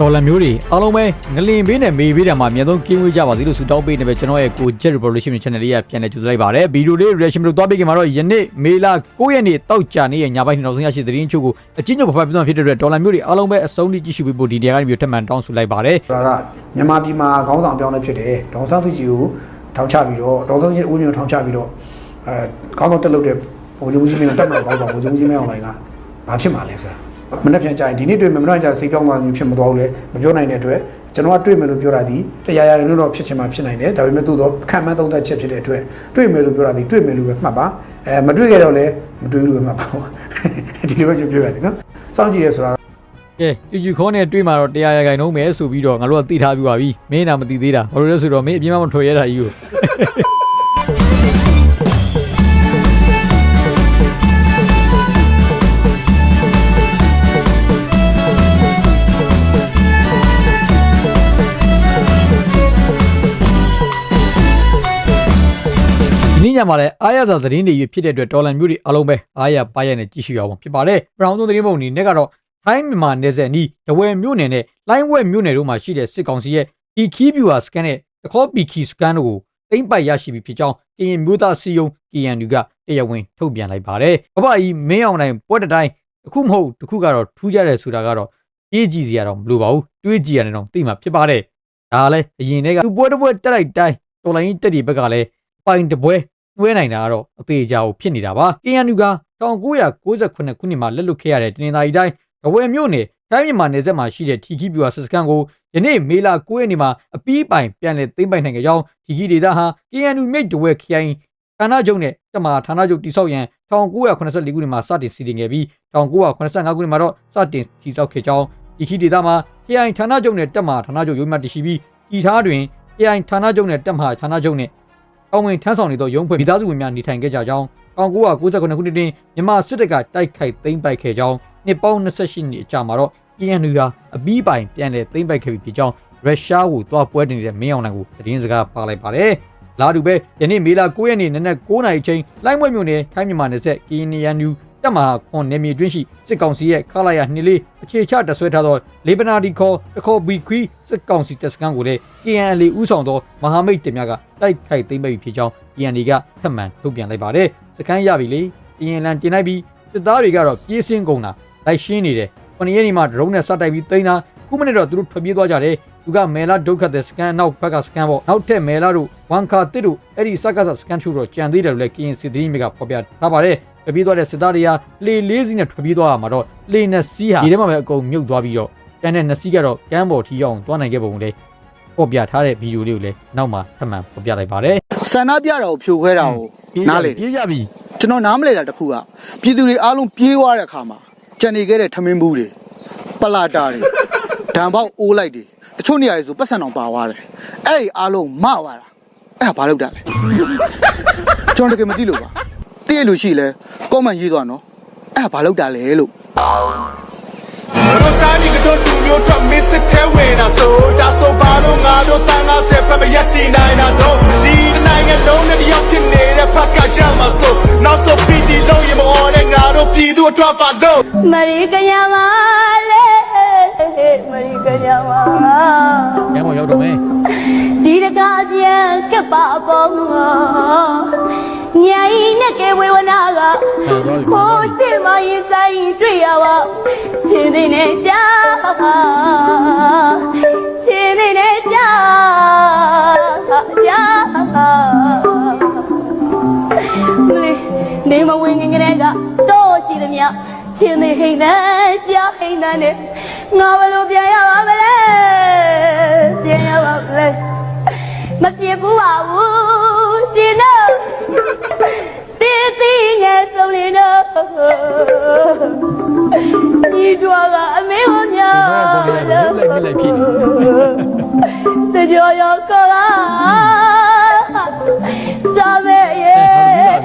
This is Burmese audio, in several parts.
တော်လန်မျိုးတွေအားလုံးပဲငလင်ဘေးနဲ့မေဘေးတံမှာအများဆုံးကင်းဝေးကြပါစေလို့ဆုတောင်းပေးနေပဲကျွန်တော်ရဲ့ကို Jet Revolution Channel လေးကပြန်လည်ကြိုဆိုလိုက်ပါတယ်ဗီဒီယိုလေး reaction လို့သွားပေးခင်မှာတော့ယနေ့မေလ9ရက်နေ့တောက်ကြနေ့ရဲ့ညပိုင်းနောက်ဆုံးရရှိသတင်းချုပ်ကိုအချင်းချုပ်ဖဖပြဿနာဖြစ်တဲ့အတွက်တော်လန်မျိုးတွေအားလုံးပဲအဆုံးထိကြည့်ရှုပေးဖို့ဒီနေရာကနေပြီးထပ်မံတောင်းဆိုလိုက်ပါတယ်ဒါကမြန်မာပြည်မှာခေါင်းဆောင်အပြောင်းလဲဖြစ်တယ်ဒေါန်ဆန်းစုကြည်ကိုထောင်ချပြီးတော့ဒေါန်ဆန်းစုကြည်ဦးမျိုးထောင်ချပြီးတော့အဲခေါင်းဆောင်တက်လို့တဲ့ဗိုလ်ချုပ်ကြီးမင်းတက်မှာခေါင်းဆောင်ဗိုလ်ချုပ်ကြီးမင်းအောင်လိုင်ကဘာဖြစ်မှာလဲဆိုတာ မနေ့ပြန်ကြရင်ဒီနေ့တွေ့မယ်မနေ့ကျစိတ်ပြောင်းသွားတယ်ဖြစ်မသွားဘူးလေမပြောနိုင်တဲ့အတွက်ကျွန်တော်ကတွေ့မယ်လို့ပြောတာဒီတရားရရင်တော့ဖြစ်ချင်မှဖြစ်နိုင်တယ်ဒါပေမဲ့သို့တော့ခံမှန်းသုံးသက်ချက်ဖြစ်တဲ့အတွက်တွေ့မယ်လို့ပြောတာဒီတွေ့မယ်လို့ပဲမှတ်ပါအဲမတွေ့ခဲ့တော့လည်းမတွေ့ဘူးလို့ပဲမှတ်ပါဒီလိုပဲပြောရတယ်နော်စောင့်ကြည့်ရဆိုတာကဲယူဂျီခေါနဲ့တွေ့မှာတော့တရားရဂိုင်လုံးမယ်ဆိုပြီးတော့ငါတို့ကသိထားပြီးပါပြီမင်းနာမသိသေးတာဘာလို့လဲဆိုတော့မင်းအပြင်းမမထွက်ရတာကြီးကို ညမှာလည်းအားရစာသတင်းတွေဖြစ်တဲ့အတွက်တော်လန်မျိုးတွေအားလုံးပဲအားရပါရနဲ့ကြည့်ရှုရအောင်ဖြစ်ပါတယ်။ပရောင်ဆုံးသတင်းပုံအနေနဲ့ကတော့ထိုင်းမြန်မာနယ်စပ်အနီးတဝယ်မြို့နယ်နဲ့လိုင်းဝက်မြို့နယ်တို့မှာရှိတဲ့စစ်ကောင်စီရဲ့ဒီခီးဗျူဟာစကန်နဲ့တခေါပီခီစကန်တို့ကိုသိမ့်ပိုက်ရရှိပြီဖြစ်ကြောင်းကရင်မျိုးသားစီယုံ KNU ကတရားဝင်ထုတ်ပြန်လိုက်ပါတယ်။ဘဘကြီးမင်းအောင်နိုင်ပွဲတစ်တိုင်းတစ်ခုမဟုတ်တစ်ခုကတော့ထူးကြတယ်ဆိုတာကတော့ပြေးကြည့်စရာတော့မလိုပါဘူး။တွေးကြည့်ရတယ်တော့သိမှာဖြစ်ပါတယ်။ဒါကလည်းအရင်တည်းကသူပွဲတစ်ပွဲတက်လိုက်တိုင်းတော်လိုင်းတက်ဒီဘက်ကလည်းပိုင်တပွဲ နှွဲနိုင်တာကတော့အသေးအချာကိုဖြစ်နေတာပါ။ KNU က1998ခုနှစ်မှာလက်လွတ်ခဲ့ရတဲ့တနင်္သာရီတိုင်းဒဝယ်မြို့နယ်တိုင်းမြန်မာနယ်စပ်မှာရှိတဲ့ထီခီပြူဟာစစ်စကန်ကိုယနေ့မေလ9ရက်နေ့မှာအပီးပိုင်ပြန်လည်သိမ်းပိုက်နိုင်ကြကြောင်းထီခီဒေသဟာ KNU မြိတ်ဒဝယ်ခိုင်ဌာနချုပ်နဲ့တမဟာဌာနချုပ်တိစောက်ရန်1984ခုနှစ်မှာစတင်စီတင်ခဲ့ပြီး1985ခုနှစ်မှာတော့စတင်တည်ဆောက်ခဲ့ကြောင်းဒီခီဒေသမှာ KI ဌာနချုပ်နဲ့တက်မဟာဌာနချုပ်ရုံးမှတရှိပြီးဤထားတွင် KI ဌာနချုပ်နဲ့တက်မဟာဌာနချုပ်နဲ့ တောင်းဝင်ထမ်းဆောင်နေသောရုံးဖွဲ့မိသားစုဝင်များနေထိုင်ခဲ့ကြကြောင်း1998ခုနှစ်တွင်မြန်မာစစ်တပ်ကတိုက်ခိုက်သိမ်းပိုက်ခဲ့ကြောင်းနှစ်ပေါင်း28နှစ်အကြာမှာတော့ KNU ဟာအပီးပိုင်ပြန်လည်သိမ်းပိုက်ခဲ့ပြီဖြစ်ကြောင်းရုရှားကိုတွားပွဲတင်နေတဲ့မင်းအောင်လှိုင်ကိုသတင်းစကားပါလိုက်ပါတယ်။လာတူပဲယနေ့မေလ9ရက်နေ့နနက်9:00နာရီချိန်လိုင်းမွဲမြို့နယ်ထိုင်းမြန်မာနယ်စပ် KNU တက်မှာခွန်နေမြေတွင်းရှိစစ်ကောင်စီရဲ့ခလာရနှစ်လေးအခြေချတဆွဲထားသောလေပနာဒီခေါ်တခေါ်ဘီခွီစစ်ကောင်စီတပ်စခန်းကိုလည်း KNL ဥဆောင်သောမဟာမိတ်တင်များကတိုက်ခိုက်သိမ်းပိုက်ဖြစ်ကြောင်း KNL ကထပ်မံထုတ်ပြန်လိုက်ပါတယ်စခန်းရပြီလေ KNL တင်လိုက်ပြီးစစ်သားတွေကတော့ပြေးစင်းကုန်တာလိုက်ရှင်းနေတယ်ခုနှစ်ရက်နေမှဒရုန်းနဲ့စတိုက်ပြီးသိမ်းတာခုမနေ့တော့သူတို့ထွက်ပြေးသွားကြတယ်သူကမဲလာဒုက္ခတဲ့စကန်နောက်ဘက်ကစကန်ပေါ့နောက်ထပ်မဲလာတို့ဝန်ခါတစ်တို့အဲ့ဒီစကစစကန်ထူတော့ကြံသေးတယ်လို့လည်း KNC သတင်းမြစ်ကဖော်ပြထားပါတယ် ထွက်ပြေးသွားတဲ့စစ်သားတွေကလေလေးစီးနဲ့ထွက်ပြေးသွားတာမှာတော့လေနဲ့စီးဟာဒီထဲမှာပဲအကုန်မြုပ်သွားပြီးတော့ကျန်တဲ့နှစ်စီးကတော့ကမ်းပေါ်ထီအောင်သွားနိုင်ခဲ့ပုံလေဖော်ပြထားတဲ့ဗီဒီယိုလေးကိုလည်းနောက်မှထပ်မံဖော်ပြလိုက်ပါတယ်ဆန္ဒပြတာကိုဖြိုခွဲတာကိုနားလေတယ်ပြေးကြပြီကျွန်တော်နားမလဲတာတစ်ခုကပြည်သူတွေအားလုံးပြေးသွားတဲ့အခါမှာကြံနေခဲ့တဲ့ထမင်းဘူးတွေပလာတာတွေဒံပေါက်အိုးလိုက်တွေတချို့နေရာတွေဆိုပတ်စံအောင်ပါသွားတယ်အဲ့ဒီအားလုံးမသွားတာအဲ့ဒါဘာလုပ်တာလဲကျွန်တော်တကယ်မသိလို့ပါ တည့်ရလို့ရှိလဲကောမန့်ရေးသွားနော်အဲ့ဒါဘာလုပ်တာလဲလို့တို့တိုင်းဒီကတော့သူမျိုးထွက်မစ်စစ်ထဲဝင်တာဆိုဒါဆိုဘာလို့ငါတို့တန်းကားဆက်ဖက်မရက်စီနိုင်တာတော့ဒီနိုင်ငံလုံးနဲ့တယောက်ဖြစ်နေတဲ့ဖက်ကရမှာဆိုနောက်ဆိုပြည်ဒီလုံးရမအော်တဲ့ငါတို့ပြည်သူအတွက်ပါတော့ မရီကညာမလေးမရီကညာမညမောရောက်တော့မယ် ဒီတကားပြန်ကပ်ပါပေါင်း ညာဤနဲ့ကေဝေဝနာကကိုရှိမရင်ဆိုင်တွေ့ရပါရှင်သိနေကြရှင်သိနေကြကြနေမဝင်ငင်ကလေးကတော့ရှိသမျှချင်းနေဟိန်နဲ့ကြာဟိန်နဲ့ငါဘယ်လိုပြန်ရပါမလဲပြန်ရပါမလဲမပြေဘူးပါဘူးရှင်တို့ တေးသေးငယ်ဆုံးလေးတို့ဒီတော့ကအမေကိုညာဒီတော့ပေါ်နေတာလည်းလိုက်ပြလိုက်ဖြစ်နေတကြောရောကလာသာမေရဲ့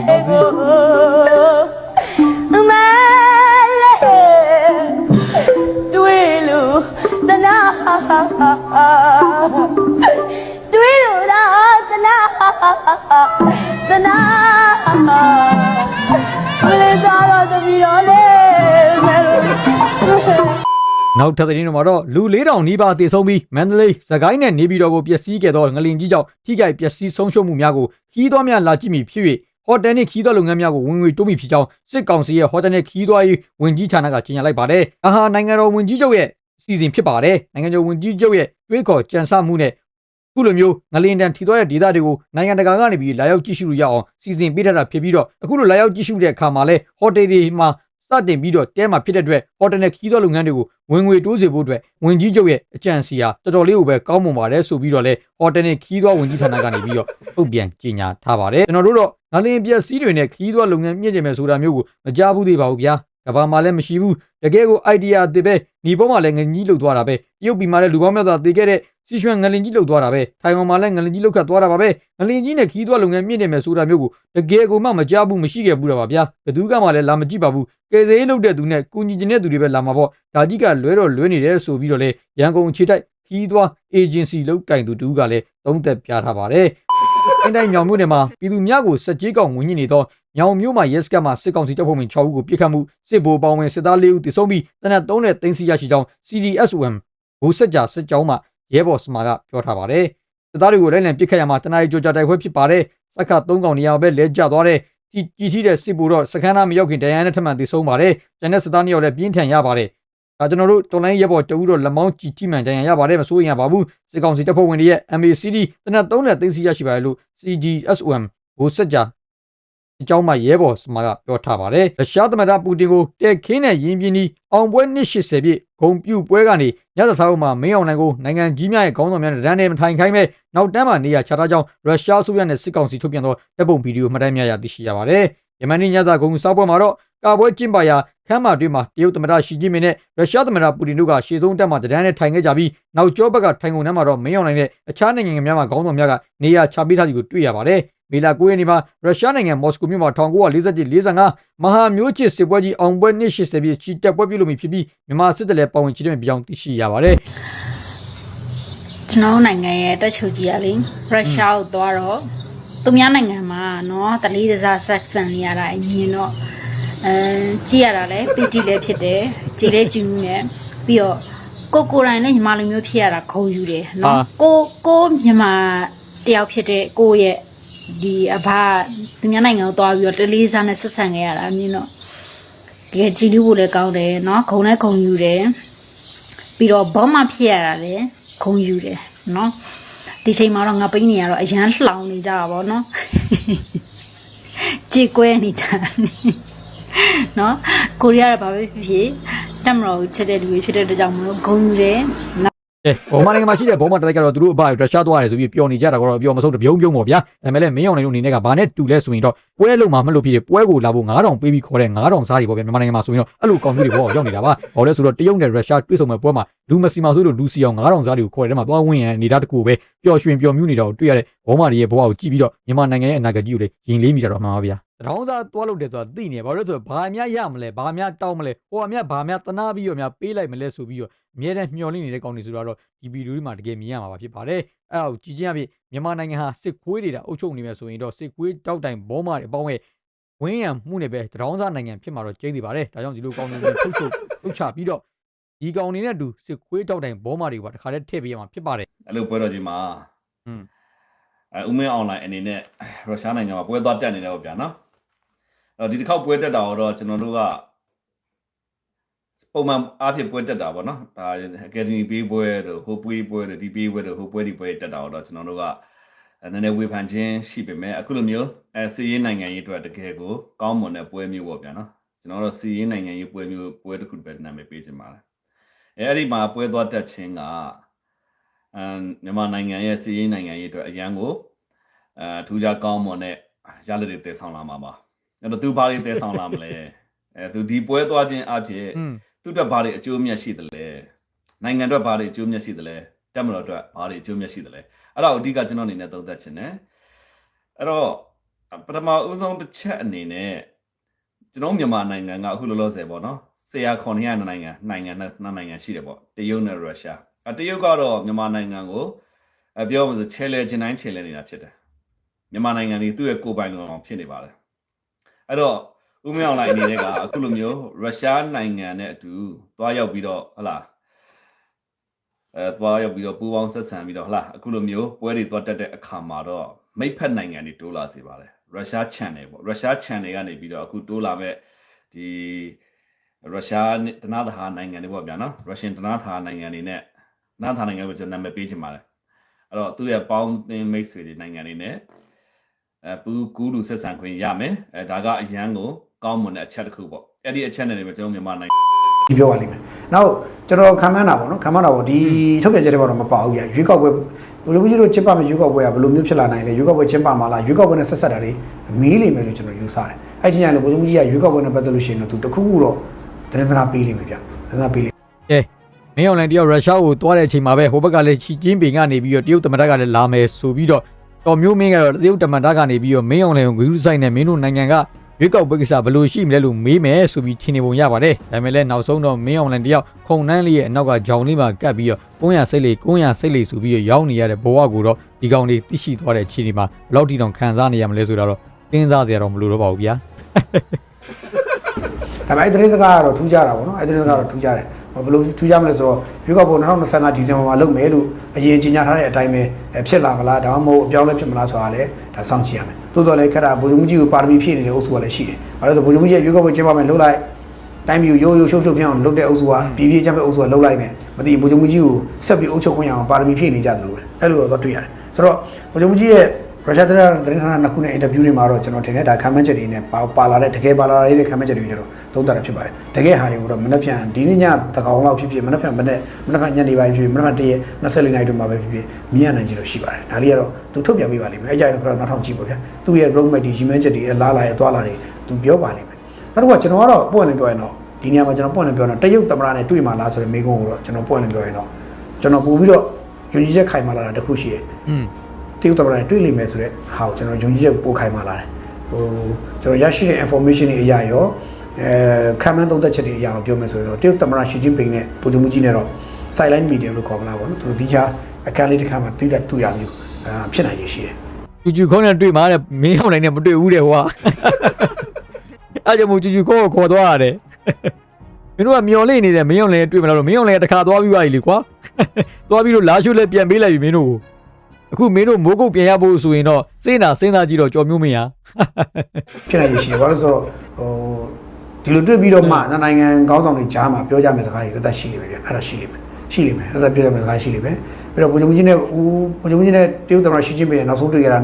တနာမလေးသားတော့တပီတော့လေမဲလို့နောက်ထပ်သတင်းတွေမှာတော့လူ4000နီးပါးသေဆုံးပြီးမန္တလေးစကိုင်းနဲ့နေပြည်တော်ကိုပျက်စီးခဲ့သောငလင်ကြီးကြောင့်ထိခိုက်ပျက်စီးဆုံးရှုံးမှုများကိုခီးသွွားများလာကြည့်မိဖြစ်၍ဟိုတယ်နှင့်ခီးသွွားလုပ်ငန်းများကိုဝင်ငွေတိုးမိဖြစ်ကြောင်းစစ်ကောင်စီရဲ့ဟိုတယ်နှင့်ခီးသွွားရေးဝန်ကြီးဌာနကကြေညာလိုက်ပါတယ်။အာဟာနိုင်ငံတော်ဝန်ကြီးချုပ်ရဲ့အစီအစဉ်ဖြစ်ပါတယ်။နိုင်ငံတော်ဝန်ကြီးချုပ်ရဲ့တွေးခေါ်ကြံစမှုနဲ့ ခုလိုမျိုးငလင်တန်ထီသွားတဲ့ဒေသတွေကိုနိုင်ငံတကာကနေပြီးလာရောက်ကြည့်ရှုလို့ရအောင်စီစဉ်ပေးထားတာဖြစ်ပြီးတော့အခုလိုလာရောက်ကြည့်ရှုတဲ့အခါမှာလဲဟိုတယ်တွေမှာစတင်ပြီးတော့တဲမှာဖြစ်တဲ့အတွက်ဟိုတယ်နဲ့ခီးသွွားလုပ်ငန်းတွေကိုဝင်ငွေတိုးစေဖို့အတွက်ဝန်ကြီးချုပ်ရဲ့အကြံစီဟာတော်တော်လေးကိုပဲကောင်းမွန်ပါတယ်ဆိုပြီးတော့လဲဟိုတယ်နဲ့ခီးသွွားဝန်ကြီးဌာနကနေပြီးတော့ထုတ်ပြန်ကြေညာထားပါတယ်ကျွန်တော်တို့တော့ငလင်ပြက်စီးတွေနဲ့ခီးသွွားလုပ်ငန်းမြင့်တင်မယ်ဆိုတာမျိုးကိုမကြားဘူးသေးပါဘူးဗျာကဘာမှလည်းမရှိဘူးတကယ်ကို idea အသစ်ပဲညီပေါ်မှာလည်းငကြီးလုတ်သွားတာပဲတရုတ်ပြည်မှာလည်းလူပေါင်းများစွာတည်ခဲ့တဲ့ စီရွှေငလင်ကြီးလုတ်သွားတာပဲထိုင်ဝမ်မှာလည်းငလင်ကြီးလုတ်ခတ်သွားတာပါပဲငလင်ကြီးနဲ့ခီးသွွားလုပ်ငန်းမြင့်တင်မယ်ဆိုတာမျိုးကိုတကယ်ကိုမှမကြားဘူးမရှိခဲ့ဘူးတော့ပါဗျာဘယ်သူကမှလည်းလာမကြည့်ပါဘူးကယ်ဆယ်ရေးလုပ်တဲ့သူနဲ့ကုညီကျင်တဲ့သူတွေပဲလာမှာပေါ့ဒါကြီးကလွဲတော့လွဲနေတယ်ဆိုပြီးတော့လေရန်ကုန်ခြေတိုက်ခီးသွွား agency လောက်ကင်သူတူကလည်းသုံးသက်ပြထားပါတယ်အင်းတိုင်းမြောင်မြို့နယ်မှာပြည်သူများကိုစက်ကြီးကောင်ဝင်ညစ်နေသောမြောင်မြို့မှာရဲစခန်းမှာစစ်ကောင်စီတပ်ဖွဲ့ဝင်6ဦးကိုပြစ်ခတ်မှုစစ်ဗိုလ်ပေါင်းဝင်စစ်သား4ဦးတိစုံပြီးတနက်3နဲ့သိန်းစီရရှိကြောင်း CDSOM ဘိုးစက်ကြစစ်ကြောင်းမှ ရဲဘော်စမာကပြောထားပါတယ်စစ်သားတွေကိုလိုက်လံပြစ်ခတ်ရမှာတနအီကြိုကြတိုက်ခွဲဖြစ်ပါတယ်စက္က3កောင်နေရာပဲလဲကျသွားတဲ့ကြည်ကြည်ထီးတဲ့စစ်ဗိုလ်တော့စခန်းသားမရောက်ခင်တရန်နဲ့ထမှန်တိစုံပါတယ်ကျန်တဲ့စစ်သား2ယောက်လည်းပြင်းထန်ရပါတယ်ဒါကျွန်တော်တို့တော်လိုင်းရဲဘော်တအူးတော့လက်မောင်းကြည်ထိမှန်တရန်ရပါတယ်မစိုးရင်ရပါဘူးစစ်ကောင်စီတပ်ဖွဲ့ဝင်တွေရဲ့ MACD တနက်3နဲ့သိန်းစီရရှိပါတယ်လို့ CDSOM ဘိုးစက်ကြအကြောင်းမှရဲဘော်စမာကပြောထားပါတယ်ရုရှားသမ္မတပူတင်ကိုတက်ခင်းနဲ့ယင်းပြင်းဒီအောင်ပွဲနှစ်80ပြည့် ဂုံပြူပွဲကနေညဇစားအုပ်မှာမင်းအောင်နိုင်ကိုနိုင်ငံကြီးများရဲ့ခေါင်းဆောင်များနဲ့ရန်နေမထိုင်ခိုင်းမဲ့နောက်တန်းမှာနေရာချထားကြောင်းရုရှားအစိုးရနဲ့စစ်ကောင်စီထုတ်ပြန်သောတပ်ပုံဗီဒီယိုမှတ်တမ်းများရသိရှိရပါတယ်ယမန်နေ့ညစာဂုံစားပွဲမှာတော့ကာပွဲကျင်းပရာခမ်းမတွင်မှာတရုတ်သမ္မတရှီကျင်းမင်နဲ့ရုရှားသမ္မတပူတင်တို့ကရှေ့ဆုံးတက်မှာတန်းနဲ့ထိုင်ခဲ့ကြပြီးနောက်ကျောဘက်ကထိုင်ကုန်ထဲမှာတော့မင်းအောင်နိုင်နဲ့အခြားနိုင်ငံများမှာခေါင်းဆောင်များကနေရာချပေးထားသည်ကိုတွေ့ရပါတယ် မေလ9ရက်နေ့မှာရုရှားနိုင်ငံမော်စကိုမြို့မှာ1947-45မဟာမျိုးချစ်စစ်ပွဲကြီးအောင်ပွဲနှစ်80ပြည့်ချီတက်ပွဲပြုလုပ်ပြီးဖြစ်ပြီးမြန်မာစစ်တပ်လည်းပါဝင်ချီတက်ပြောင်းသိရှိရပါတယ်ကျွန်တော်နိုင်ငံရဲ့တက်ချုပ်ကြီးကလေရုရှားကိုသွားတော့သူများနိုင်ငံမှာနော်တလေးတစားဆက်ဆန်နေရတာအမြင်တော့အဲကြည့်ရတာလဲပီတီလည်းဖြစ်တယ်ကြည်လဲကြည်မှုနဲ့ပြီးတော့ကိုကိုတိုင်းလည်းညီမလိုမျိုးဖြစ်ရတာခုံယူတယ်နော်ကိုကိုညီမတယောက်ဖြစ်တဲ့ကိုရဲ့ ဒီအဘသူများနိုင်ငံကိုသွားပြီးတော့တလေးစားနဲ့ဆက်ဆံခဲ့ရတာအမြင်တော့တကယ်ကြည်လို့လည်းကောင်းတယ်เนาะခုံနဲ့ခုံယူတယ် ပြီးတော့ဘောမဖြစ်ရတာလေခုံယူတယ်နော်ဒီချိန်မှာတော့ငါပိန်းနေရတော့အရန်လှောင်နေကြတာဗောနော်ကြည်ကွဲနေကြတယ်နော်ကိုရီးယားကဘာပဲဖြစ်ဖြစ်တက်မတော်ကိုချက်တဲ့လူတွေဖြစ်တဲ့အတွက်ကြောင့်မလို့ဂုံယူတယ် နော်အဲဘောမနိုင်ငံမှာရှိတဲ့ဘောမတိုက်ကတော့သူတို့အဘရုရှားသွားတယ်ဆိုပြီးပျော်နေကြတာကတော့ပျော်မဆုံးတပြုံးပြုံးပေါ့ဗျာဒါပေမဲ့လည်းမင်းအောင်နိုင်တို့အနေနဲ့ကဘာနဲ့တူလဲဆိုရင်တော့ပွဲလုံးမှာမလို့ဖြစ်ဖြစ်ပွဲကိုလာဖို့9000ပေးပြီးခေါ်တဲ့9000စားတွေပေါ့ဗျာမြန်မာနိုင်ငံမှာဆိုရင်တော့အဲ့လိုကောင်မျိုးတွေဘောရောက်နေတာပါဟောလဲဆိုတော့တရုတ်နဲ့ရုရှားတွေ့ဆုံမဲ့ပွဲမှာလူမစီမာဆိုလို့လူစီအောင်9000စားတွေကိုခေါ်တဲ့မှာသွားဝင်ရန်နေတာတကူပဲပျော်ရွှင်ပျော်မြူးနေတာကိုတွေ့ရတဲ့ဘောမတွေရဲ့ဘဝကိုကြည့်ပြီးတော့မြန်မာနိုင်ငံရဲ့အနာဂတ်ကြီးကိုလည်းရင်လေးမိတာတော့မှန်ပါဗျာ တရောင်းစားသွားလို့တယ်ဆိုတာသိနေဘာလို့လဲဆိုတော့ဘာများရမလဲဘာများတောင်းမလဲဟိုအများဘာများတနာပြီးတော့များပေးလိုက်မလဲဆိုပြီးတော့အမြဲတမ်းမျှော်လင့်နေတဲ့ကောင်တွေဆိုတော့ဒီဗီဒီယိုတွေမှာတကယ်မြင်ရမှာပါဖြစ်ပါတယ်အဲ့ဒါကိုကြည်ချင်းအဖြစ်မြန်မာနိုင်ငံဟာစစ်ခွေးတွေတာအုပ်ချုပ်နေမယ်ဆိုရင်တော့စစ်ခွေးတောက်တိုင်ဘောမတွေအပေါင်းရဲ့ဝင်းရံမှုနဲ့ပဲတရောင်းစားနိုင်ငံဖြစ်မှာတော့ကျင်းနေပါတယ်ဒါကြောင့်ဒီလိုကောင်တွေကိုထုတ်ချုပ်ထုတ်ချပြီးတော့ဒီကောင်တွေနဲ့အတူစစ်ခွေးတောက်တိုင်ဘောမတွေကိုပါတခါတည်းထည့်ပေးရမှာဖြစ်ပါတယ်အဲ့လိုပွဲတော်ကြီးမှာဟွန်းအဲဦးမင်းအွန်လိုင်းအနေနဲ့ရုရှားနိုင်ငံမှာပွဲသွားတက်နေတယ်ပေါ့ဗျာနော်အဲ့ တော့ဒီတစ်ခေါက်ပွဲတက်တာတော့ကျွန်တော်တို့ကပုံမှန်အားဖြင့်ပွဲတက်တာပေါ့နော်ဒါအကယ်ဒမီပေးပွဲတို့ဟိုပွဲပွဲတို့ဒီပေးပွဲတို့ဟိုပွဲဒီပွဲတက်တာတော့ကျွန်တော်တို့ကအဲနည်းနည်းဝေဖန်ခြင်းရှိပေမဲ့အခုလိုမျိုးအဲစီးရေးနိုင်ငံရေးအတွက်တကယ်ကိုကောင်းမွန်တဲ့ပွဲမျိုးပေါ့ဗျာနော်ကျွန်တော်တို့စီးရေးနိုင်ငံရေးပွဲမျိုးပွဲတစ်ခုပဲနာမည်ပေးခြင်းပါတယ်အဲအဲ့ဒီမှာပွဲသွားတက်ခြင်းကအမ်မြန်မာနိုင်ငံရဲ့စီးရေးနိုင်ငံရေးအတွက်အရန်ကိုအဲထူးခြားကောင်းမွန်တဲ့ရလဒ်တွေတည်ဆောင်လာမှာပါ အဲ့တော့သူဘာတွေတည်ဆောင်လာမလဲအဲသူဒီပွဲသွားခြင်းအဖြစ်อืมသူ့အတွက်ဘာတွေအကျိုးမြတ်ရှိသလဲနိုင်ငံအတွက်ဘာတွေအကျိုးမြတ်ရှိသလဲတက်မတော်အတွက်ဘာတွေအကျိုးမြတ်ရှိသလဲအဲ့ဒါကိုအဓိကကျွန်တော်အနေနဲ့သုံးသပ်ချင်တယ်အဲ့တော့ပထမဦးဆုံးတစ်ချက်အနေနဲ့ကျွန်တော်မြန်မာနိုင်ငံကအခုလောလောဆယ်ပေါ့နော်ဆရာခွန်ရနိုင်ငံနိုင်ငံနဲ့နှစ်နိုင်ငံရှိတယ်ပေါ့တရုတ်နဲ့ရုရှားအတရုတ်ကတော့မြန်မာနိုင်ငံကိုအပြောမှဆိုချဲလဲခြင်းတိုင်းချဲလဲနေတာဖြစ်တယ်မြန်မာနိုင်ငံကြီးသူ့ရဲ့ကိုယ်ပိုင်ကောင်ဖြစ်နေပါတယ် အဲ့တော့ဦးမင်းအောင်လိုင်းအနေနဲ့ကအခုလိုမျိုးရုရှားနိုင်ငံနဲ့အတူသွားရောက်ပြီးတော့ဟလာအဲသွားရောက်ပြီးတော့ပူးပေါင်းဆက်ဆံပြီးတော့ဟလာအခုလိုမျိုးပွဲတွေသွားတက်တဲ့အခါမှာတော့မိတ်ဖက်နိုင်ငံတွေတိုးလာစေပါတယ်ရုရှား channel ပေါ့ရုရှား channel ကနေပြီးတော့အခုတိုးလာမဲ့ဒီရုရှားနဲ့တနာသဟာနိုင်ငံတွေပေါ့ဗျာနော်ရုရှင်တနာသဟာနိုင်ငံတွေနဲ့တနာသဟာနိုင်ငံကိုကျွန်တော်နာမည်ပေးချင်ပါတယ်အဲ့တော့သူ့ရဲ့ပေါင်းသင်းမိတ်ဆွေတွေနိုင်ငံတွေနဲ့ အဲပူကူးလူဆက်ဆံခွင့်ရမယ်အဲဒါကအရန်ကိုကောင်းမွန်တဲ့အချက်တစ်ခုပေါ့အဲ့ဒီအချက်နဲ့တွေပဲကျွန်တော်မြန်မာနိုင်ငံဒီပြောပါလိမ့်မယ်နောက်ကျွန်တော်ခံမှန်းတာပေါ့နော်ခံမှန်းတာပေါ့ဒီထုတ်ပြန်ချက်တွေကတော့မပါဘူးဗျရွေးကောက်ပွဲဘယ်လိုမျိုးတို့ချစ်ပါမယ်ရွေးကောက်ပွဲကဘယ်လိုမျိုးဖြစ်လာနိုင်လဲရွေးကောက်ပွဲချစ်ပါမလားရွေးကောက်ပွဲနဲ့ဆက်ဆက်တာတွေမေးလိမ့်မယ်လို့ကျွန်တော်ယူဆတယ်အဲ့ဒီညလည်းဘုရားကြီးကရွေးကောက်ပွဲနဲ့ပတ်သက်လို့ရှိရင်တော့သူတခုခုတော့သတင်းစကားပေးလိမ့်မယ်ဗျသတင်းစကားပေးလိမ့်ကဲမင်းအောင်လိုင်းတယောက်ရုရှားကိုသွားတဲ့အချိန်မှာပဲဟိုဘက်ကလည်းချီကျင်းပင်ကနေပြီးတော့တရုတ်တမန်တပ်ကလည်းလာမယ်ဆိုပြီးတော့ တော်မျိုးမင်းကတော့တရုတ်တမန်တပ်ကနေပြီးတော့မင်းအောင်လိုင်းကိုဂရုစိုက်နေမင်းတို့နိုင်ငံကရွေးကောက်ပွဲကိစ္စဘယ်လိုရှိမလဲလို့မေးမယ်ဆိုပြီးထင်နေပုံရပါတယ်ဒါပေမဲ့လည်းနောက်ဆုံးတော့မင်းအောင်လိုင်းတယောက်ခုံနှန်းလေးရဲ့အနောက်ကဂျောင်လေးမှာကပ်ပြီးတော့ကုန်းရစိတ်လေးကုန်းရစိတ်လေးဆိုပြီးတော့ရောက်နေရတဲ့ဘဝကိုတော့ဒီကောင်လေးသိရှိသွားတဲ့အခြေအနေမှာဘယ်လောက်ထိတောင်ခံစားနေရမလဲဆိုတာတော့စဉ်းစားစရာတော့မလိုတော့ပါဘူးဗျာဒါပေမဲ့အဲ့သတင်းစကားကတော့ထူးခြားတာပေါ့နော်အဲ့သတင်းစကားကတော့ထူးခြားတယ် ဘယ်လိုထူးခြားမလဲဆိုတော့ရွေးကောက်ပွဲ2025ဒီဇင်ဘာမှာလုပ်မယ်လို့အရင်ကြေညာထားတဲ့အတိုင်းပဲဖြစ်လာမလားဒါမှမဟုတ်အပြောင်းလဲဖြစ်မလားဆိုတာလည်းဒါစောင့်ကြည့်ရမယ်တိုးတော်လည်းခက်တာဗိုလ်ချုပ်မှုကြီးကိုပါရမီဖြည့်နေတဲ့အုပ်စုကလည်းရှိတယ်ဘာလို့လဲဆိုဗိုလ်ချုပ်မှုကြီးရွေးကောက်ပွဲကျင်းပမယ်လုပ်လိုက်တိုင်းပြည်ကိုရိုးရိုးရှုပ်ရှုပ်ဖြစ်အောင်လုပ်တဲ့အုပ်စုကပြည်ပြည်ချမ်းပဲအုပ်စုကလုပ်လိုက်မယ်မသိဘူးဗိုလ်ချုပ်မှုကြီးကိုဆက်ပြီးအုပ်ချုပ်ခွင့်ရအောင်ပါရမီဖြည့်နေကြတယ်လို့ပဲအဲ့လိုတော့တွေ့ရတယ်ဆိုတော့ဗိုလ်ချုပ်မှုကြီးရဲ့ ရုရှားသတင်းသတင်းဌာနနှစ်ခုနဲ့အင်တာဗျူးတွေမှာတော့ကျွန်တော်ထင်တယ်ဒါခံမှန်းချက်တွေနဲ့ပါပါလာတဲ့တကယ်ပါလာတဲ့ခံမှန်းချက်တွေကျွန်တော်သုံးသပ်တာဖြစ်ပါတယ်တကယ်ဟာတွေကိုတော့မနှက်ဖြန်ဒီနေ့ညတကောင်လောက်ဖြစ်ဖြစ်မနှက်ဖြန်မနေ့မနှက်ဖြန်ညနေပိုင်းဖြစ်ဖြစ်မနှက်ဖြန်တရက်24နိုင်တို့မှာပဲဖြစ်ဖြစ်မြင်ရနိုင်ကြလို့ရှိပါတယ်ဒါလေးကတော့သူထုတ်ပြန်ပေးပါလိမ့်မယ်အဲကြရင်တော့နောက်ထောင်ကြည့်ပါဗျာသူ့ရဲ့ road map ဒီရီမန်းချက်တွေအလားလာရဲ့သွားလာတွေသူပြောပါလိမ့်မယ်နောက်တစ်ခုကကျွန်တော်ကတော့ပွင့်လင်းပြောရင်တော့ဒီနေရာမှာကျွန်တော်ပွင့်လင်းပြောရင်တော့တရုတ်သမ္မတနဲ့တွေ့မှာလားဆိုတဲ့မေးခွန်းကိုတော့ကျွန်တော်ပွင့်လင်းပြောရင်တော့ကျွန်တော်ပို့ပြီးတော့ယုံကြည်ချက်ခိုင်မာလာတာတစ်ခုရှိတယ်อืม တရုတ်သမ္မတနဲ့တွေ့လိမ့်မယ်ဆိုတော့ဟာကိုကျွန်တော်ယုံကြည်ချက်ပို့ခိုင်းမှလာတယ်ဟိုကျွန်တော်ရရှိတဲ့ information တွေအရာရောအဲခံမှန်းသုံးသက်ချက်တွေအရာကိုပြောမယ်ဆိုတော့တရုတ်သမ္မတရှီကျင်းပင်နဲ့ဗိုလ်ချုပ်မှုကြီးနဲ့တော့ sideline meeting လို့ခေါ်မလားပေါ့နော်သူတို့ဒီချာအခန်းလေးတစ်ခါမှတိတက်တူရမျိုးအာဖြစ်နိုင်ရရှိတယ်ကျူကျူခေါင်းနဲ့တွေ့မှာတဲ့မင်းအောင်နိုင်နဲ့မတွေ့ဘူးတဲ့ဟိုကအဲ့ကြောင့်မို့ကျူကျူခေါင်းကိုခေါ်သွားရတယ်မင်းတို့ကမျော်လင့်နေတယ်မင်းအောင်လည်းတွေ့မလားလို့မင်းအောင်လည်းတခါသွားပြီးပါပြီလေကွာသွားပြီးတော့လာရှုလည်းပြန်ပေးလိုက်ပြီမင်းတို့ကို အခုမင်းတို့မိုးကုတ်ပြန်ရဖို့ဆိုရင်တော့စိတ်နာစဉ်းစားကြည့်တော့ကြော်မျိုးမင်းရဖြစ်နိုင်ရရှိတယ်ဘာလို့လဲဆိုတော့ဟိုဒီလိုတွေ့ပြီးတော့မှနှစ်နိုင်ငံခေါင်းဆောင်တွေကြားမှာပြောကြမယ့်စကားတွေသက်သက်ရှိနေပြီဗျအဲ့ဒါရှိနေမယ်ရှိနေမယ်သက်သက်ပြောကြမယ့်စကားရှိနေမယ်ပြီးတော့ဗိုလ်ချုပ်ကြီးနဲ့ဦးဗိုလ်ချုပ်ကြီးနဲ့တရုတ်သမ္မတရှီကျင်းပင်နဲ့နောက်ဆုံးတွေ့ကြတာ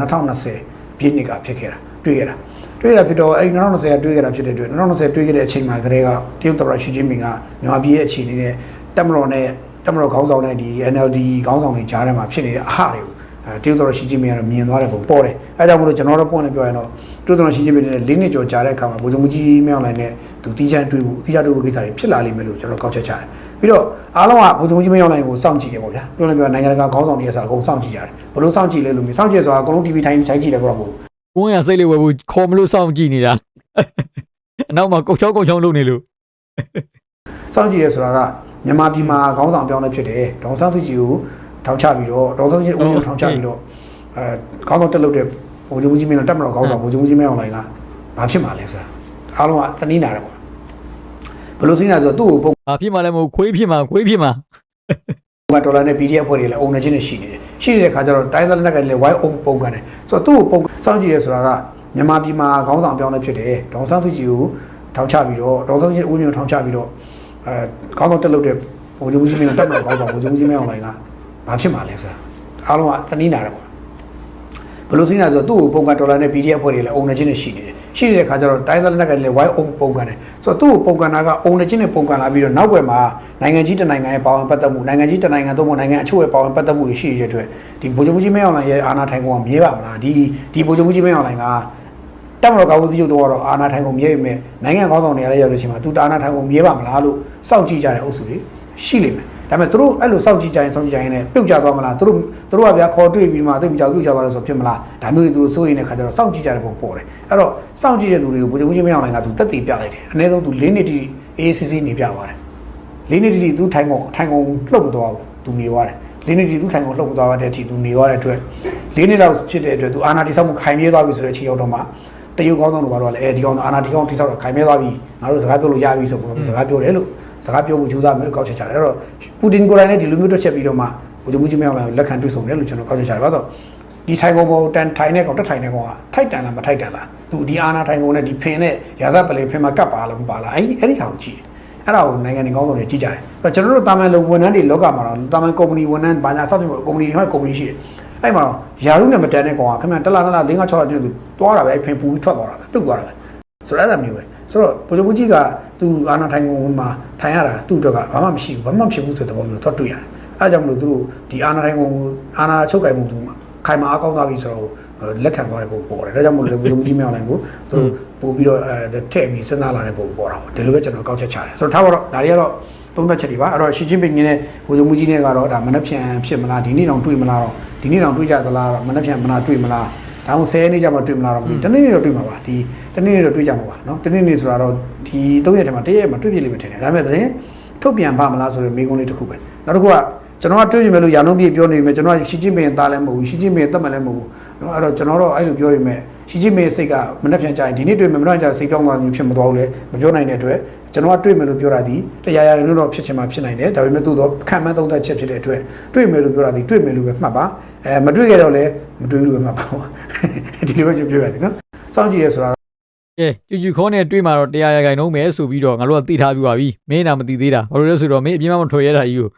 2020ပြည့်နှစ်ကဖြစ်ခဲ့တာတွေ့ခဲ့တာတွေ့ရတာဖြစ်တော့အဲ့2020ကတွေ့ခဲ့တာဖြစ်တဲ့အတွက်2020တွေ့ခဲ့တဲ့အချိန်မှာကလေးကတရုတ်သမ္မတရှီကျင်းပင်ကမြန်မာပြည်ရဲ့အခြေအနေနဲ့တက်မတော်နဲ့တက်မတော်ခေါင်းဆောင်နဲ့ဒီ NLD ခေါင်းဆောင်တွေကြားထဲမှာဖြစ်နေတဲ့အဟတွေကိုအဲ တရုတ်သမ္မတရှီကျင်းပင်ကတော့မြင်သွားတဲ့ပုံပေါ်တယ်အဲဒါကြောင့်မလို့ကျွန်တော်တို့ပွင့်နေပြောရင်တော့တရုတ်သမ္မတရှီကျင်းပင်နဲ့၄နှစ်ကျော်ကြာတဲ့အခါမှာဗိုလ်ချုပ်မှုကြီးမြောက်လိုင်းနဲ့သူတီးချမ်းတွေ့ဖို့တီးချတွေ့ဖို့ကိစ္စတွေဖြစ်လာလိမ့်မယ်လို့ကျွန်တော်ကောက်ချက်ချတယ်ပြီးတော့အားလုံးကဗိုလ်ချုပ်မှုကြီးမြောက်လိုင်းကိုစောင့်ကြည့်ရပေါ့ဗျာပြောနေပြောနိုင်ငံတကာခေါင်းဆောင်တွေအစားအကုန်စောင့်ကြည့်ကြတယ်ဘယ်လိုစောင့်ကြည့်လဲလို့မြင်စောင့်ကြည့်ဆိုတာအကုန်လုံး TV ထိုင်းထိုင်းကြည့်တယ်ပြောတော့မဟုတ်ဘူးကိုင်းရစိတ်လေးဝယ်ဖို့ခေါ်မလို့စောင့်ကြည့်နေတာအနောက်မှာကုတ်ချောင်းကုတ်ချောင်းလုပ်နေလို့စောင့်ကြည့်ရဆိုတာကမြန်မာပြည်မှာခေါင်းဆောင်ပြောင်းလဲဖြစ်တယ်ဒေါန်ဆန်းစုကြည်ကို ထောင်ချပြီးတော့ဒေါန်ဆန်းစုကြည်ဦးကိုထောင်ချပြီးတော့အဲခေါင်းဆောင်တက်လုပ်တဲ့ဗိုလ်ချုပ်ကြီးမင်းတော့တက်မတော်ခေါင်းဆောင်ဗိုလ်ချုပ်ကြီးမင်းအောင်လိုင်ကဘာဖြစ်မှာလဲဆိုတာအားလုံးကသတိနာတယ်ပေါ့ဘယ်လိုသတိနာဆိုတော့သူ့ကိုပုံဘာဖြစ်မှလည်းမဟုတ်ခွေးဖြစ်မှာခွေးဖြစ်မှာကဒေါ်လာနဲ့ PDF ဖွဲ့တွေလည်းအုံနေချင်းနဲ့ရှိနေတယ်ရှိနေတဲ့ခါကျတော့တိုင်းသားလက်နက်ကလည်း why အုံပုံကန်တယ်ဆိုတော့သူ့ကိုပုံစောင့်ကြည့်ရဆိုတာကမြန်မာပြည်မှာခေါင်းဆောင်ပြောင်းလဲဖြစ်တယ်ဒေါန်ဆန်းစုကြည်ကိုထောင်ချပြီးတော့ဒေါန်ဆန်းစုကြည်ဦးမျိုးထောင်ချပြီးတော့အဲခေါင်းဆောင်တက်လုပ်တဲ့ဗိုလ်ချုပ်ကြီးမင်းတော့တက်မတော်ခေါင်းဆောင်ဗိုလ်ချုပ်ကြီးမင်းအောင်လိုင်က ဘာဖြစ်မှာလဲဆိုတာအားလုံးကသတိနာတယ်ပေါ့ဘယ်လိုစိနေဆိုတော့သူ့ကိုပုံကန်ဒေါ်လာနဲ့ PDF ဖွဲ့တွေလည်းအုံနေချင်းနဲ့ရှိနေတယ်ရှိနေတဲ့ခါကျတော့တိုင်းသားလက်နက်ကလည်း why အုံပုံကန်တယ်ဆိုတော့သူ့ကိုပုံကန်တာကအုံနေချင်းနဲ့ပုံကန်လာပြီးတော့နောက်ွယ်မှာနိုင်ငံကြီးတစ်နိုင်ငံရဲ့ပါဝင်ပတ်သက်မှုနိုင်ငံကြီးတစ်နိုင်ငံသို့မဟုတ်နိုင်ငံအချို့ရဲ့ပါဝင်ပတ်သက်မှုတွေရှိနေတဲ့အတွက်ဒီဗိုလ်ချုပ်ကြီးမင်းအောင်လှိုင်ရဲ့အာဏာထိုင်ကုန်ကမြဲပါမလားဒီဒီဗိုလ်ချုပ်ကြီးမင်းအောင်လှိုင်ကတက်မတော်ကာဝူးစီချုပ်တော့ကတော့အာဏာထိုင်ကုန်မြဲပြီမဲ့နိုင်ငံခေါင်းဆောင်တွေလည်းရောက်လို့ရှိရင်သူတာအာဏာထိုင်ကုန်မြဲပါမလားလို့စောင့်ကြည့်ကြတဲ့အုပ်စုတွေရှိလိမ့်မယ် ဒါပေမဲ့သူတို့အဲ့လိုစောင့်ကြည့်ကြရင်စောင့်ကြည့်ကြရင်လည်းပြုတ်ကျသွားမလားသူတို့သူတို့ကဗျာခေါ်တွေ့ပြီးမှသိမကြောက်ပြုတ်ကျသွားလို့ဆိုဖြစ်မလားဒါမျိုးတွေသူတို့စိုးရိမ်တဲ့ခါကျတော့စောင့်ကြည့်ကြတဲ့ပုံပေါ်တယ်အဲ့တော့စောင့်ကြည့်တဲ့သူတွေကိုဘုရားကြီးမင်းအောင်နိုင်ကသူတက်တည်ပြလိုက်တယ်အနည်းဆုံးသူ၄နှစ်တိ AACC နေပြသွားတယ်၄နှစ်တိသူထိုင်ကုန်ထိုင်ကုန်လှုပ်မသွားဘူးသူနေသွားတယ်၄နှစ်တိသူထိုင်ကုန်လှုပ်မသွားတဲ့အထိသူနေသွားတဲ့အတွက်၄နှစ်လောက်ဖြစ်တဲ့အတွက်သူအာနာတိဆောက်မှုခိုင်မြဲသွားပြီဆိုတဲ့အချိန်ရောက်တော့မှတရုတ်ကောင်းဆောင်တို့ကတော့လည်းအဲဒီကောင်အာနာတိကောင်တိဆောက်တာခိုင်မြဲသွားပြီငါတို့စကားပြောလို့ရပြီဆိုပုံစံစကားပြောတယ်လို့ စကားပြောဖို့ကြိုးစားမယ်လို့ကောက်ချက်ချတယ်အဲ့တော့ပူတင်ကိုယ်တိုင်လည်းဒီလိုမျိုးတွက်ချက်ပြီးတော့မှဗိုလ်ချုပ်မှုကြီးမင်းအောင်လှိုင်ကိုလက်ခံတွေ့ဆုံတယ်လို့ကျွန်တော်ကောက်ချက်ချတယ်ဘာလို့ဒီထိုင်ကုန်ပေါ်တန်ထိုင်တဲ့ကောင်တက်ထိုင်တဲ့ကောင်ကထိုက်တန်လားမထိုက်တန်လားသူဒီအာနာထိုင်ကုန်နဲ့ဒီဖင်နဲ့ရာဇပလင်ဖင်မှာကပ်ပါလားမပါလားအဲ့ဒီအဲ့ဒီဟာကိုကြည့်အဲ့ဒါကိုနိုင်ငံတွေကောင်းဆောင်တွေကြည့်ကြတယ်အဲ့တော့ကျွန်တော်တို့တာမန်လုံဝန်ထမ်းတွေလောကမှာတော့တာမန်ကုမ္ပဏီဝန်ထမ်းဘာညာစသဖြင့်ကုမ္ပဏီတွေမှာကုမ္ပဏီရှိတယ်အဲ့မှာတော့ယာရုနဲ့မတန်တဲ့ကောင်ကခင်ဗျတလားတလား၄၅6လတည်းသူသွားတာပဲဖင်ပူပြီးထွက်သွားတာပဲပြုတ်သွားတာပဲဆိုတော့အဲ့ဒါမျိုးပဲဆိုတော့ဗိုလ်ချုပ်မှုကြီးက သူအာနာထိုင်ကုန်မှာထိုင်ရတာသူ့အတွက်ကဘာမှမရှိဘူးဘာမှဖြစ်ဘူးဆိုတဲ့သဘောမျိုးတော့တွေ့ရတယ်အဲ့ကြောင့်မလို့သူတို့ဒီအာနာထိုင်ကုန်အာနာချုပ်ကင်မှုသူခိုင်မာအကောင်းသွားပြီဆိုတော့လက်ခံသွားတဲ့ပုံပေါ်တယ်ဒါကြောင့်မို့လို့ဗိုလ်ချုပ်မှုကြီးမြောက်နိုင်ကိုသူတို့ပို့ပြီးတော့အဲထည့်ပြီးစဉ်းစားလာတဲ့ပုံပေါ်တာပေါ့ဒီလိုပဲကျွန်တော်ကောက်ချက်ချတယ်ဆိုတော့ထားပါတော့ဒါတွေကတော့သုံးသက်ချက်တွေပါအဲ့တော့ရှီချင်းပင်ကြီးနဲ့ဗိုလ်ချုပ်မှုကြီးနဲ့ကတော့ဒါမနှက်ဖြန်ဖြစ်မလားဒီနေ့တောင်တွေ့မလားတော့ဒီနေ့တောင်တွေ့ကြသလားတော့မနှက်ဖြန်မလားတွေ့မလား ဒါမှမဟုတ်10နေ့ကျမှတွေ့မလားတော့မသိဘူးတနေ့နေ့တော့တွေ့မှာပါဒီတနေ့နေ့တော့တွေ့ကြမှာပါเนาะတနေ့နေ့ဆိုတာတော့ဒီ၃ရက်ထဲမှာတစ်ရက်မှာတွေ့ပြလိမ့်မယ်ထင်တယ်ဒါပေမဲ့သတင်းထုတ်ပြန်ပါမလားဆိုတော့မိကုန်းလေးတစ်ခုပဲနောက်တစ်ခုကကျွန်တော်ကတွေ့ပြီမဲ့လို့ရာလုံးပြည့်ပြောနေပြီကျွန်တော်ကရှီချင်းပင်သားလည်းမဟုတ်ဘူးရှီချင်းပင်တက်မှလည်းမဟုတ်ဘူးเนาะအဲ့တော့ကျွန်တော်တော့အဲ့လိုပြောရမယ်ရှီချင်းပင်စိတ်ကမနှက်ဖြန်ကြရင်ဒီနေ့တွေ့မယ်မနှက်ဖြန်ကြစိတ်ပြောင်းသွားတယ်ဖြစ်မသွားဘူးလေမပြောနိုင်တဲ့အတွက်ကျွန်တော်ကတွေ့မယ်လို့ပြောတာဒီတရားရရင်တော့ဖြစ်ချင်မှဖြစ်နိုင်တယ်ဒါပေမဲ့သို့တော့ခံမှန်းသုံးသက်ချက်ဖြစ်တဲ့အတွက်တွေ့မယ်လို့ပြောတာဒီတွေ့မယ်လို့ပဲမှတ်ပါ အဲမတွေ့ရတော့လည်းမတွေ့လို့ပဲမှတ်ပါဒီလိုပဲကျွန်တော်ပြောရတယ်နော်စောင့်ကြည့်ရဆိုတာကဲကျူကျူခေါနဲ့တွေးမှာတော့တရားရဂိုင်နှုံးမယ်ဆိုပြီးတော့ငါတို့ကသိထားပြီးပါပြီမင်းနာမသိသေးတာဘာလို့လဲဆိုတော့မင်းအပြင်းမမထွက်ရတာကြီးကို